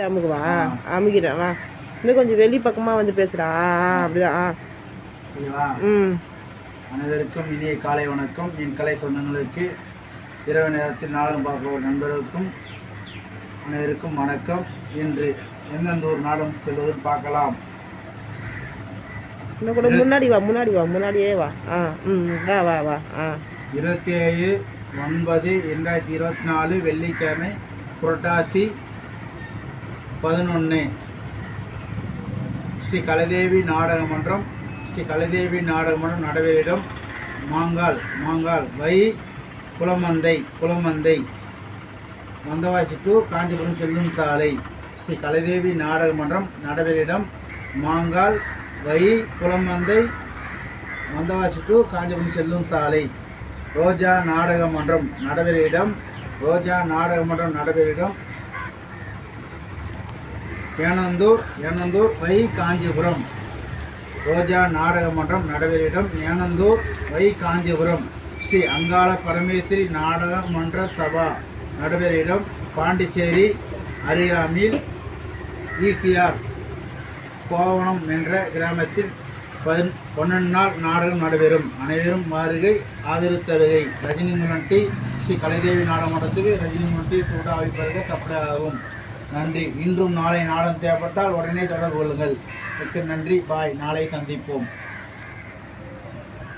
அமுக்கு வா அமுக்கிறேன் வா. இன்னும் கொஞ்சம் வெளி பக்கமாக வந்து ஆ, அப்படிதான் ஆ. ம். அனைவருக்கும் இனிய காலை வணக்கம். என் கலை சொந்தங்களுக்கு இரவு நேரத்தில் நாடகம் பார்க்க ஒரு நண்பர்களுக்கும் அனைவருக்கும் வணக்கம். இன்று எந்தெந்த ஒரு நாடகம் செல்வதுன்னு பார்க்கலாம். இன்னும் கூட முன்னாடி வா முன்னாடி வா முன்னாடியே வா. ஆ ம் வா வா வா ஆ. இருபத்தி ஏழு ஒன்பது இரண்டாயிரத்தி இருபத்தி நாலு வெள்ளிக்கிழமை புரட்டாசி பதினொன்று ஸ்ரீ கலைதேவி நாடக மன்றம் ஸ்ரீ கலைதேவி நாடக மன்றம் நடைபெறிடம் மாங்கால் மாங்கால் வை குளமந்தை குளமந்தை. மந்தவாசி டு காஞ்சிபுரம் செல்லும் சாலை. ஸ்ரீ கலைதேவி நாடக மன்றம் நடைபெறிடம் மாங்கால் வை குளமந்தை. மந்தவாசி டு காஞ்சிபுரம் செல்லும் சாலை. ரோஜா நாடக மன்றம் நடைபெற இடம் ரோஜா நாடக மன்றம் நடைபெற இடம் ஏனந்தூர் ஏனந்தூர் வை காஞ்சிபுரம். ரோஜா நாடக மன்றம் நடைபெற ஏனந்தூர் வை காஞ்சிபுரம். ஸ்ரீ அங்காள பரமேஸ்வரி நாடக மன்ற சபா நடைபெற பாண்டிச்சேரி அருகாமையில் ஈசிஆர் கோவணம் என்ற கிராமத்தில் பன் பன்னெண்டு நாள் நாடகம் நடைபெறும். அனைவரும் மாறுகை ஆதரவு தருகை ரஜினி முன்னட்டி ஸ்ரீ கலைதேவி நாடக மன்றத்துக்கு ரஜினி முன்னட்டி சூடா சப்ளை ஆகும் நன்றி. இன்றும் நாளை நாடம் தேவைப்பட்டால் உடனே தொடர்பு கொள்ளுங்கள். மிக்க நன்றி. பாய். நாளை சந்திப்போம்.